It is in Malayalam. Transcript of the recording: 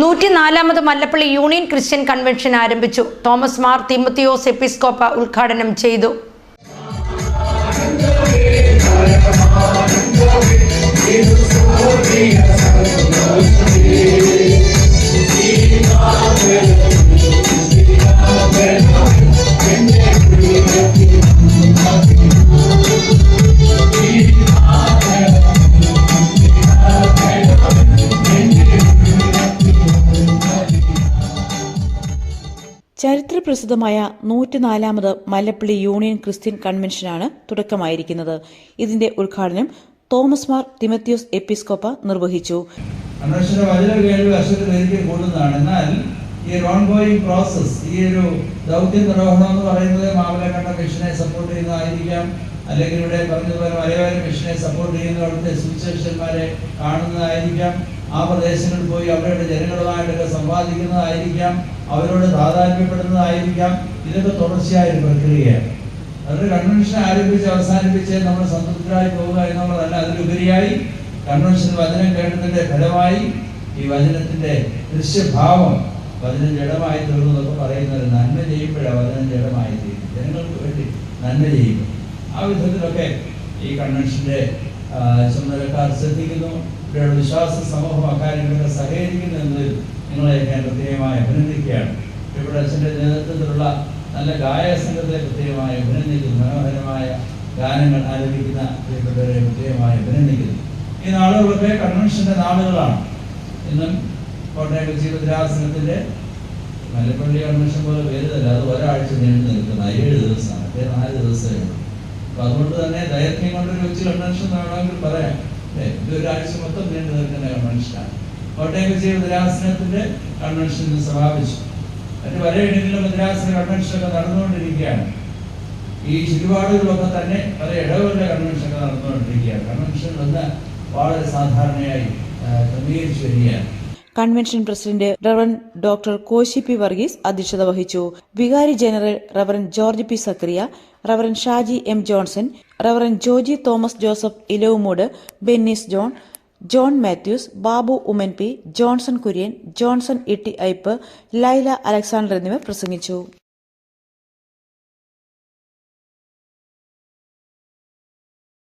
നൂറ്റിനാലാമത് മല്ലപ്പള്ളി യൂണിയൻ ക്രിസ്ത്യൻ കൺവെൻഷൻ ആരംഭിച്ചു. തോമസ് മാർ തിമത്തിയോസ് എപ്പിസ്കോപ്പ ഉദ്ഘാടനം ചെയ്തു. ചരിത്രപ്രസിദ്ധമായ നൂറ്റിനാലാമത് മല്ലപ്പള്ളി യൂണിയൻ ക്രിസ്ത്യൻ കൺവെൻഷനാണ് തുടക്കമായിരിക്കുന്നത്. ഇതിന്റെ ഉദ്ഘാടനം തോമസ് മാർ തിമത്യോസ് എപ്പിസ്കോപ്പ നിർവഹിച്ചു. എന്നാൽ ഈ ഒരു ഓൺഗോയിങ് പ്രോസസ് ഈ ഒരു ദൗത്യ നിർവഹണം എന്ന് പറയുന്നത് മാമലക്കണ്ട മിഷനെ സപ്പോർട്ട് ചെയ്യുന്നതായിരിക്കാം. അല്ലെങ്കിൽ ഇവിടെ പറഞ്ഞതുപോലെ മലയാള മിഷനെ സപ്പോർട്ട് ചെയ്യുന്ന അവിടുത്തെ സുവിശേഷന്മാരെ കാണുന്നതായിരിക്കാം. ആ പ്രദേശങ്ങളിൽ പോയി അവരുടെ ജനങ്ങളുമായിട്ടൊക്കെ സംവാദിക്കുന്നതായിരിക്കാം അവരോട് താതാത്മ്യപ്പെടുന്നതായിരിക്കാം. ഇതൊക്കെ തുടർച്ചയായ ഒരു പ്രക്രിയയാണ്. അതൊരു കൺവെൻഷൻ ആരംഭിച്ച് അവസാനിപ്പിച്ച് നമ്മൾ സംതൃപ്തരായി പോവുക എന്നുള്ളതല്ല അതിലുപരിയായി കൺവെൻഷൻ വചനം കേട്ടതിന്റെ ഫലമായി ഈ വചനത്തിന്റെ ദൃശ്യഭാവം വചനം ജഡമായി തീർന്നു എന്നൊക്കെ പറയുന്നത് നന്മ ചെയ്യുമ്പോഴാണ് വചനം ജഡമായി തീരും ജനങ്ങൾക്ക് വേണ്ടി നന്മ ചെയ്യുമ്പോൾ ആ വിധത്തിലൊക്കെ ഈ കൺവെൻഷന്റെ ആ, ചുമതലക്കാർ ശ്രദ്ധിക്കുന്നു. ഇവരുടെ വിശ്വാസ സമൂഹം അക്കാര്യങ്ങളൊക്കെ സഹകരിക്കുന്നു എന്നതിൽ നിങ്ങളെ ഞാൻ പ്രത്യേകമായി അഭിനന്ദിക്കുകയാണ്. ഇവിടെ അച്ഛന്റെ നേതൃത്വത്തിലുള്ള നല്ല ഗായക സംഘത്തെ പ്രത്യേകമായി അഭിനന്ദിക്കുന്നു. മനോഹരമായ ഗാനങ്ങൾ ആലപിക്കുന്ന പ്രിയപ്പെട്ടവരെ പ്രത്യേകമായി അഭിനന്ദിക്കുന്നു. ഈ നാളുകളൊക്കെ കൺവെൻഷന്റെ നാളുകളാണ്. ഇന്നും കോട്ടയം കൊച്ചി ഭദ്രാസനത്തിന്റെ മല്ലപ്പള്ളി കൺവെൻഷൻ പോലെ വരുന്നില്ല അത് ഒരാഴ്ച നീണ്ടു നിൽക്കുന്ന ഏഴ് ദിവസമാണ്. നാല് ദിവസമേ ഉള്ളൂ. അപ്പൊ അതുകൊണ്ട് തന്നെ ദൈർഘ്യം കൊണ്ടൊരു കൊച്ചി കൺവെൻഷൻ വേണമെങ്കിൽ പറയാം അല്ലേ ഇത് ഒരാഴ്ച മൊത്തം നീണ്ടു നിൽക്കുന്ന കൺവെൻഷനാണ് കോട്ടയം കൊച്ചി മദ്രാസനത്തിന്റെ കൺവെൻഷൻ സമാപിച്ചു. ഇടങ്ങളിലും പലയിടങ്ങളിലും കൺവെൻഷൻ കൺവെൻഷനൊക്കെ നടന്നുകൊണ്ടിരിക്കുകയാണ്. ഈ ചുറ്റുപാടുകളൊക്കെ തന്നെ പല ഇടവുകളുടെ കൺവെൻഷനൊക്കെ നടന്നുകൊണ്ടിരിക്കുകയാണ്. കൺവെൻഷൻ വന്ന് വളരെ സാധാരണയായി ക്രമീകരിച്ചു വരികയാണ്. Convention president reverend doctor Koshy P Varghese അധ്യക്ഷത വഹിച്ചു. വികാരി general reverend George P Zacharia reverend Shaji M Johnson reverend Joji Thomas Joseph Elavumoodu Bennis John John Mathews Babu Oommen P Johnson Kurian Johnson Itty Ipe Laila Alexander എന്നിവർ പ്രസംഗിച്ചു.